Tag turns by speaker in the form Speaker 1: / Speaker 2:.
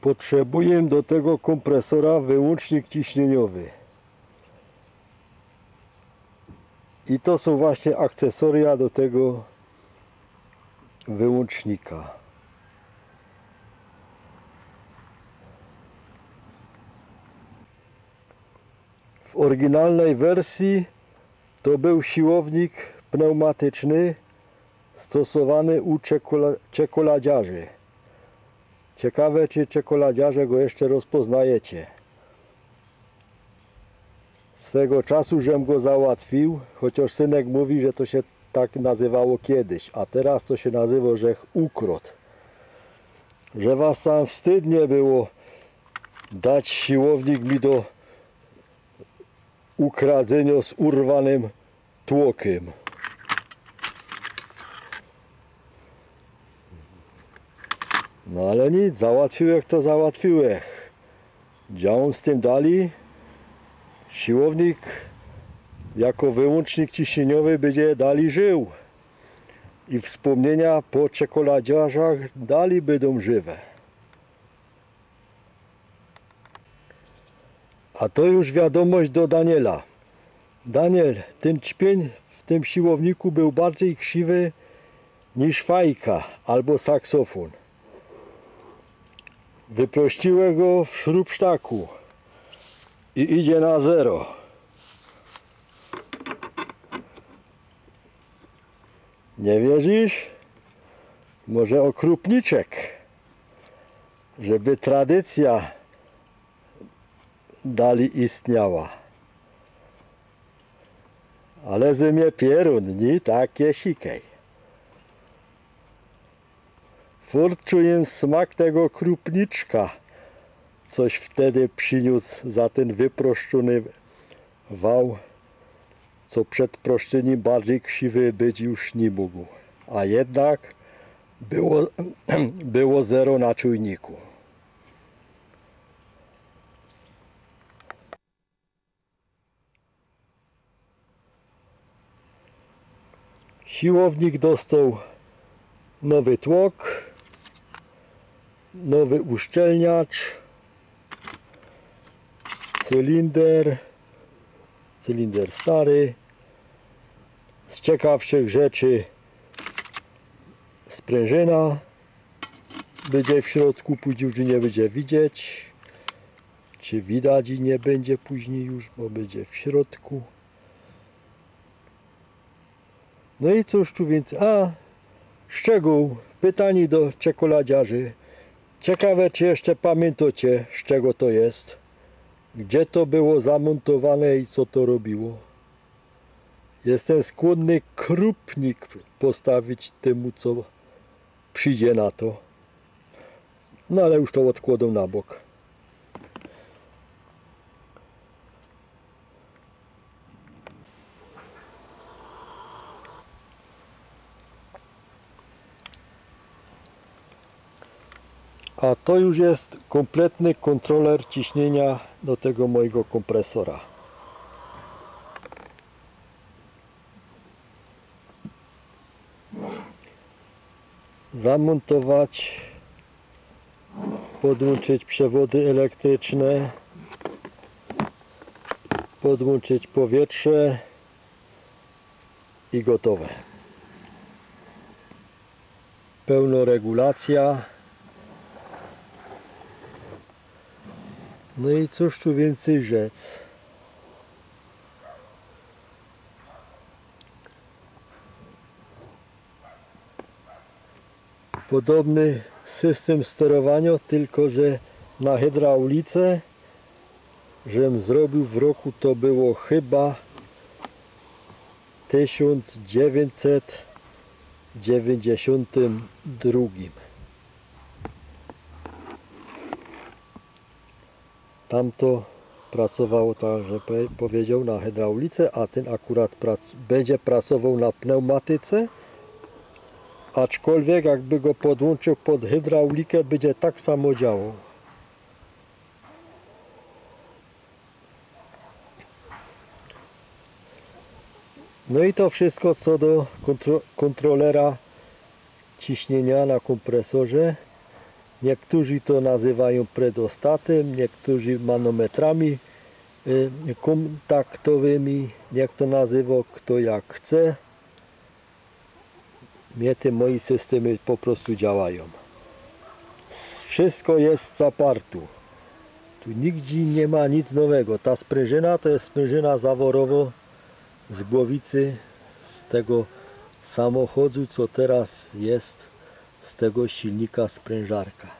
Speaker 1: Potrzebuję do tego kompresora wyłącznik ciśnieniowy. I to są właśnie akcesoria do tego wyłącznika. W oryginalnej wersji to był siłownik pneumatyczny stosowany u czekola- czekoladziarzy. Ciekawe, czy czekoladziarze go jeszcze rozpoznajecie. Swego czasu, żem go załatwił, chociaż synek mówi, że to się tak nazywało kiedyś, a teraz to się nazywa, że ukrot. Że was tam wstyd nie było dać siłownik mi do ukradzenia z urwanym tłokiem. No ale nic, załatwiłek to załatwiłek. Działam z tym dali. Siłownik jako wyłącznik ciśnieniowy będzie dali żył. I wspomnienia po czekoladziarzach dali będą żywe. A to już wiadomość do Daniela. Daniel, ten ćpień w tym siłowniku był bardziej krzywy niż fajka albo saksofon. Wyprościłem go w śrubsztaku i idzie na zero. Nie wierzysz? Może okrupniczek, żeby tradycja dali istniała. Ale ze mnie pierun, nie takie sikej. Furt czuję smak tego krupniczka. Coś wtedy przyniósł za ten wyproszczony wał, co przed proszczeniem bardziej krzywy być już nie mógł. A jednak było, było zero na czujniku. Siłownik dostał nowy tłok, nowy uszczelniacz, cylinder, cylinder stary. Z ciekawszych rzeczy sprężyna będzie w środku, później już nie będzie widzieć. Czy widać i nie będzie później już, bo będzie w środku. No i cóż tu więcej? A, szczegół, pytanie do czekoladziarzy. Ciekawe, czy jeszcze pamiętacie, z czego to jest? Gdzie to było zamontowane i co to robiło? Jestem skłonny krupnik postawić temu, co przyjdzie na to. No ale już to odkładę na bok. A to już jest kompletny kontroler ciśnienia do tego mojego kompresora. Zamontować, podłączyć przewody elektryczne, podłączyć powietrze i gotowe. Pełnoregulacja. No i cóż tu więcej rzec? Podobny system sterowania, tylko że na hydraulice, żem zrobił w roku to było chyba 1992. Tamto pracowało tak, że pe- powiedział na hydraulice, a ten akurat prac będzie pracował na pneumatyce. Aczkolwiek jakby go podłączył pod hydraulikę, będzie tak samo działał. No i to wszystko co do kontro kontrolera ciśnienia na kompresorze. Niektórzy to nazywają predostatem, niektórzy manometrami y, kontaktowymi, niech to nazywa kto jak chce. Mnie te moje systemy po prostu działają. Wszystko jest z apartu. Tu nigdzie nie ma nic nowego. Ta sprężyna to jest sprężyna zaworowo z głowicy, z tego samochodu, co teraz jest, z tego silnika sprężarka.